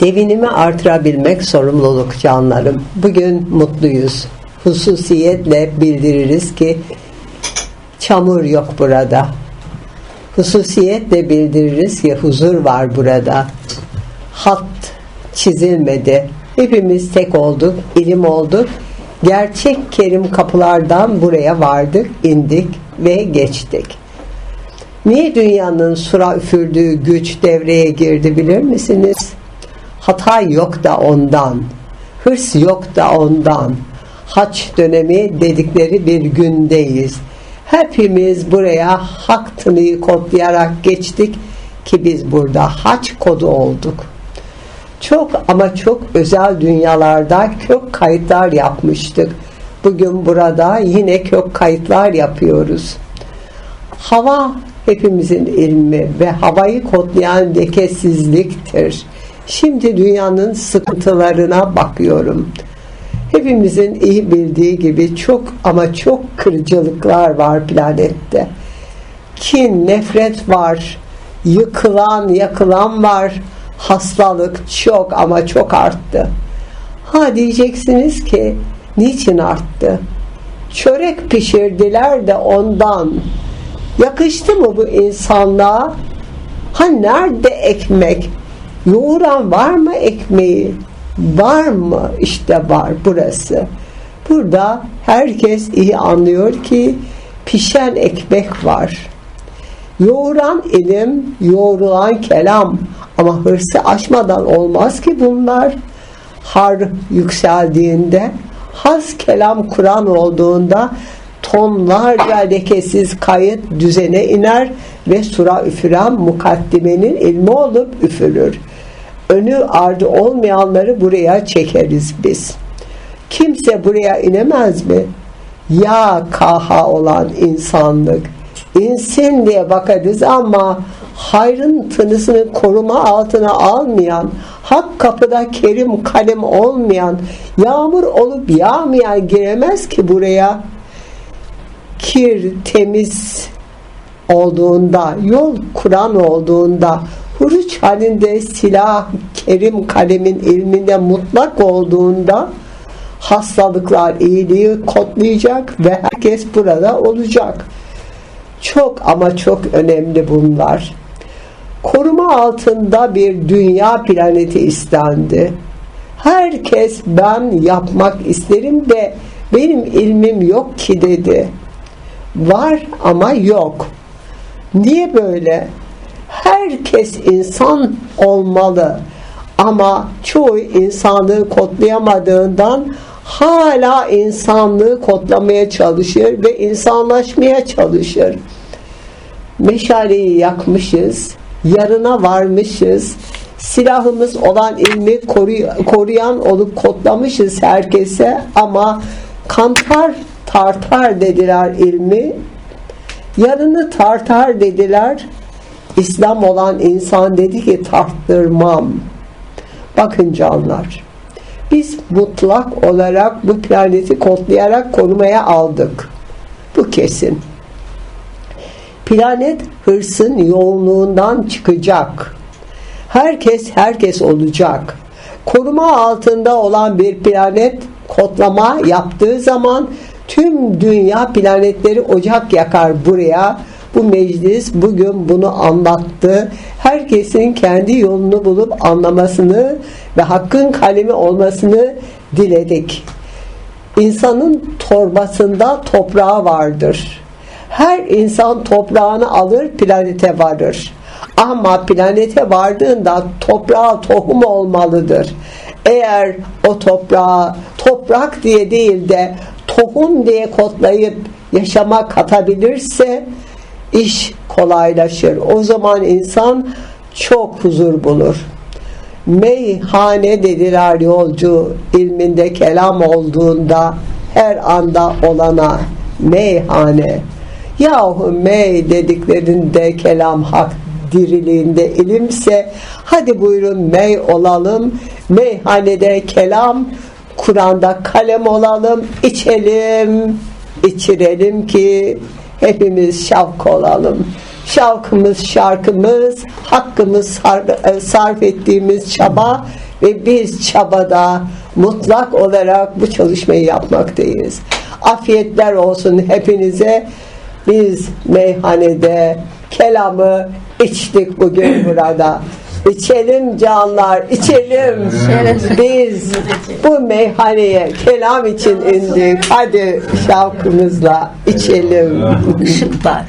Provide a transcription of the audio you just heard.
Devinimi artırabilmek sorumluluk canlarım. Bugün mutluyuz. Hususiyetle bildiririz ki çamur yok burada. Hususiyetle bildiririz ki huzur var burada. Hat çizilmedi. Hepimiz tek olduk, ilim olduk. Gerçek kerim kapılardan buraya vardık, indik ve geçtik. Niye dünyanın sura üfürdüğü güç devreye girdi bilir misiniz? Hata yok da ondan. Hırs yok da ondan. Haç dönemi dedikleri bir gündeyiz. Hepimiz buraya hak tınıyı kodlayarak geçtik ki biz burada haç kodu olduk. Çok ama çok özel dünyalarda kök kayıtlar yapmıştık. Bugün burada yine kök kayıtlar yapıyoruz. Hava hepimizin ilmi ve havayı kodlayan lekesizliktir. Şimdi dünyanın sıkıntılarına bakıyorum. Hepimizin iyi bildiği gibi çok ama çok kırıcılıklar var planette. Kin, nefret var, yıkılan, yakılan var, hastalık çok ama çok arttı. Ha diyeceksiniz ki niçin arttı? Çörek pişirdiler de ondan. Yakıştı mı bu insanlığa? Ha nerede ekmek? Yoğuran var mı ekmeği? Var mı? İşte var burası. Burada herkes iyi anlıyor ki pişen ekmek var. Yoğuran ilim, yoğrulan kelam ama hırsı aşmadan olmaz ki bunlar. Har yükseldiğinde, has kelam Kur'an olduğunda tonlarca lekesiz kayıt düzene iner ve sura üfüren mukaddimenin ilmi olup üfürür. Önü ardı olmayanları buraya çekeriz biz. Kimse buraya inemez mi? Ya kaha olan insanlık. İnsin diye bakarız ama hayrın tınısını koruma altına almayan, hak kapıda kerim kalem olmayan, yağmur olup yağmayan giremez ki buraya kir temiz olduğunda, yol Kur'an olduğunda, huruç halinde silah, kerim kalemin ilminde mutlak olduğunda hastalıklar iyiliği kodlayacak ve herkes burada olacak. Çok ama çok önemli bunlar. Koruma altında bir dünya planeti istendi. Herkes ben yapmak isterim de benim ilmim yok ki dedi. Var ama yok. Niye böyle? Herkes insan olmalı. Ama çoğu insanlığı kodlayamadığından hala insanlığı kodlamaya çalışır ve insanlaşmaya çalışır. Meşaleyi yakmışız, yarına varmışız, silahımız olan ilmi koruyan olup kodlamışız herkese ama kantar tartar dediler ilmi yarını tartar dediler İslam olan insan dedi ki tarttırmam bakın canlar biz mutlak olarak bu planeti kodlayarak korumaya aldık. Bu kesin. Planet hırsın yoğunluğundan çıkacak. Herkes herkes olacak. Koruma altında olan bir planet kodlama yaptığı zaman tüm dünya planetleri ocak yakar buraya bu meclis bugün bunu anlattı. Herkesin kendi yolunu bulup anlamasını ve hakkın kalemi olmasını diledik. İnsanın torbasında toprağı vardır. Her insan toprağını alır planete varır. Ama planete vardığında toprağa tohum olmalıdır. Eğer o toprağa toprak diye değil de tohum diye kodlayıp yaşama katabilirse iş kolaylaşır. O zaman insan çok huzur bulur. Meyhane dediler yolcu ilminde kelam olduğunda her anda olana meyhane. Yahu mey dediklerinde kelam hak diriliğinde ilimse hadi buyurun mey olalım. Meyhanede kelam Kur'an'da kalem olalım, içelim, içirelim ki hepimiz şavk olalım. Şavkımız, şarkımız, hakkımız sarf ettiğimiz çaba ve biz çabada mutlak olarak bu çalışmayı yapmaktayız. Afiyetler olsun hepinize. Biz meyhanede kelamı içtik bugün burada. İçelim canlar, içelim. Biz bu meyhaneye kelam için indik. Hadi şavkımızla içelim. Işık var.